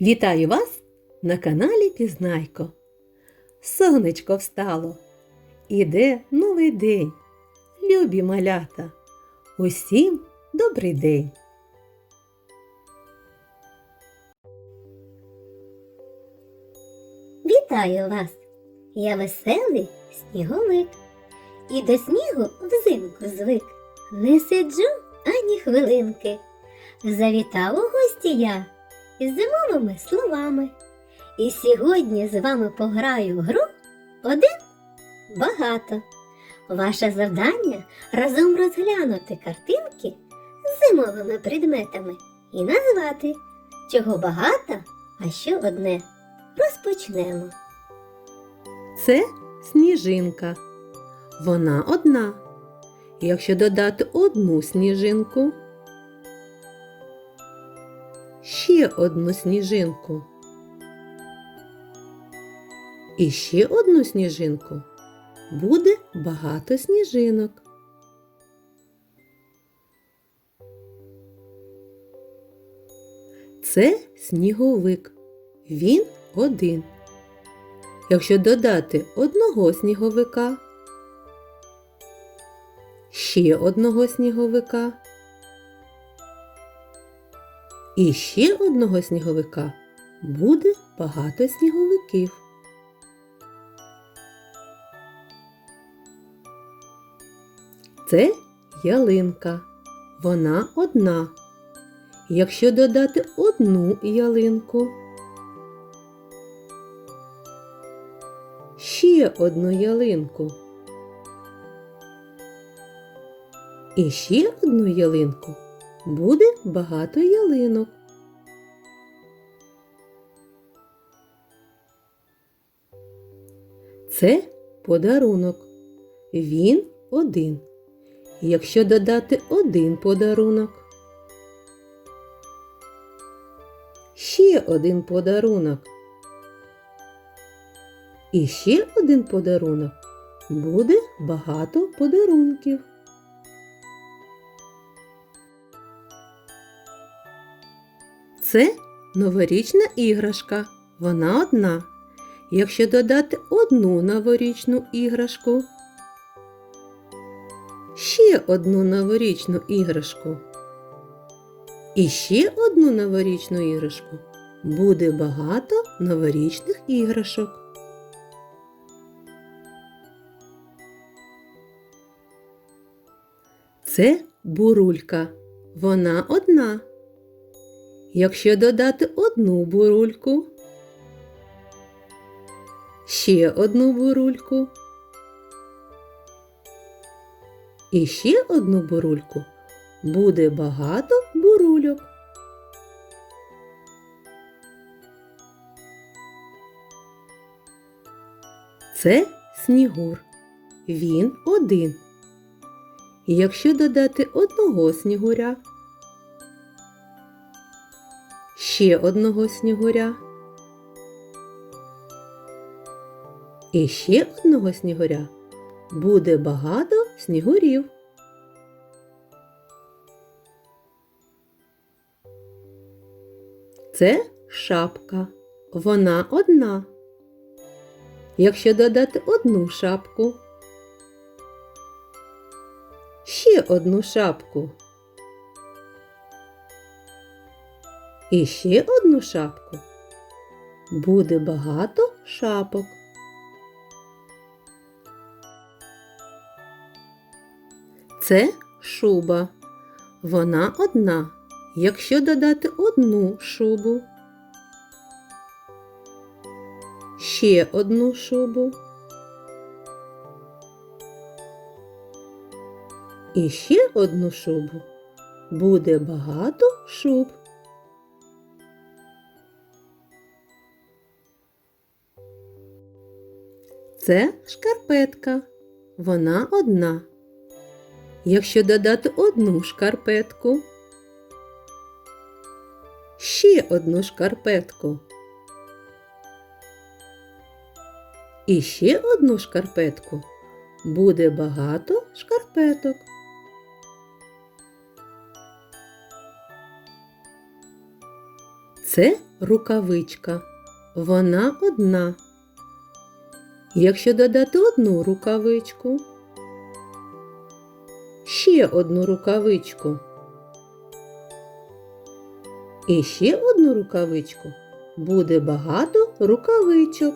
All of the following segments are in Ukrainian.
Вітаю вас на каналі Пізнайко. Сонечко встало. Іде новий день. Любі малята. Усім добрий день. Вітаю вас! Я веселий сніговик. І до снігу взимку звик. Не сиджу ані хвилинки. Завітав у гості я із зимовими словами. І сьогодні з вами пограю в гру один багато. Ваше завдання разом розглянути картинки з зимовими предметами і назвати, чого багато, а що одне. Розпочнемо. Це сніжинка. Вона одна. Якщо додати одну сніжинку, ще одну сніжинку. І ще одну сніжинку буде багато сніжинок. Це сніговик. Він один. Якщо додати одного сніговика, ще одного сніговика і ще одного сніговика, буде багато сніговиків. Це ялинка. Вона одна. Якщо додати одну ялинку, ще одну ялинку. І ще одну ялинку буде багато ялинок. Це подарунок. Він один. Якщо додати один подарунок, ще один подарунок. І ще один подарунок. Буде багато подарунків. Це новорічна іграшка. Вона одна. Якщо додати одну новорічну іграшку, ще одну новорічну іграшку. І ще одну новорічну іграшку. Буде багато новорічних іграшок. Це бурулька. Вона одна. Якщо додати одну бурульку, ще одну бурульку і ще одну бурульку, буде багато бурульок. Це снігур. Він один. І якщо додати одного снігуря, ще одного снігуря і ще одного снігуря, буде багато снігурів. Це шапка. Вона одна. Якщо додати одну шапку, ще одну шапку. І ще одну шапку. Буде багато шапок. Це шуба. Вона одна. Якщо додати одну шубу, ще одну шубу. І ще одну шубу. Буде багато шуб. Це шкарпетка. Вона одна. Якщо додати одну шкарпетку, ще одну шкарпетку і ще одну шкарпетку, буде багато шкарпеток. Це рукавичка. Вона одна. Якщо додати одну рукавичку, ще одну рукавичку і ще одну рукавичку, буде багато рукавичок.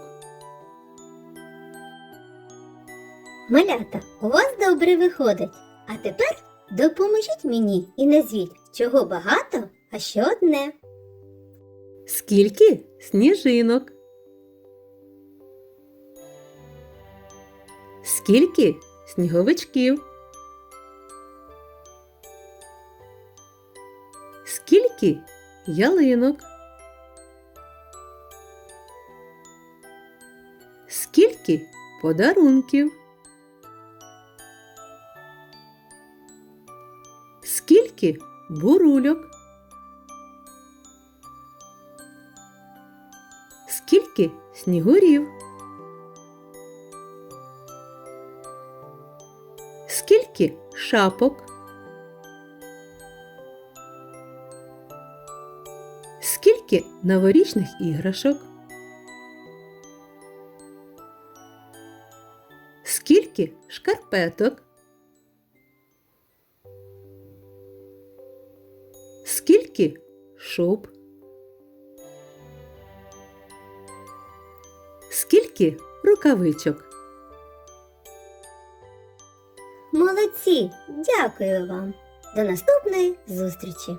Малята, у вас добре виходить. А тепер допоможіть мені і назвіть, чого багато, а що одне. Скільки сніжинок? Скільки сніговичків? Скільки ялинок? Скільки подарунків? Скільки бурульок? Скільки снігурів? Скільки шапок? Скільки новорічних іграшок? Скільки шкарпеток? Скільки шуб? Скільки рукавичок? Молодці! Дякую вам! До наступної зустрічі!